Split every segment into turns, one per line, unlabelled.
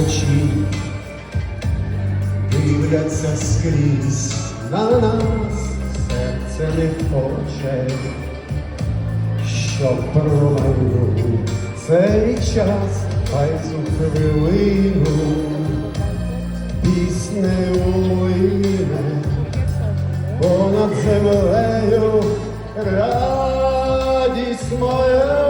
очі дивляться скрізь. На нас, серце не хоче, щоб промайнув цей час, хай цю хвилину піснею лине понад землею радість моя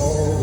Oh.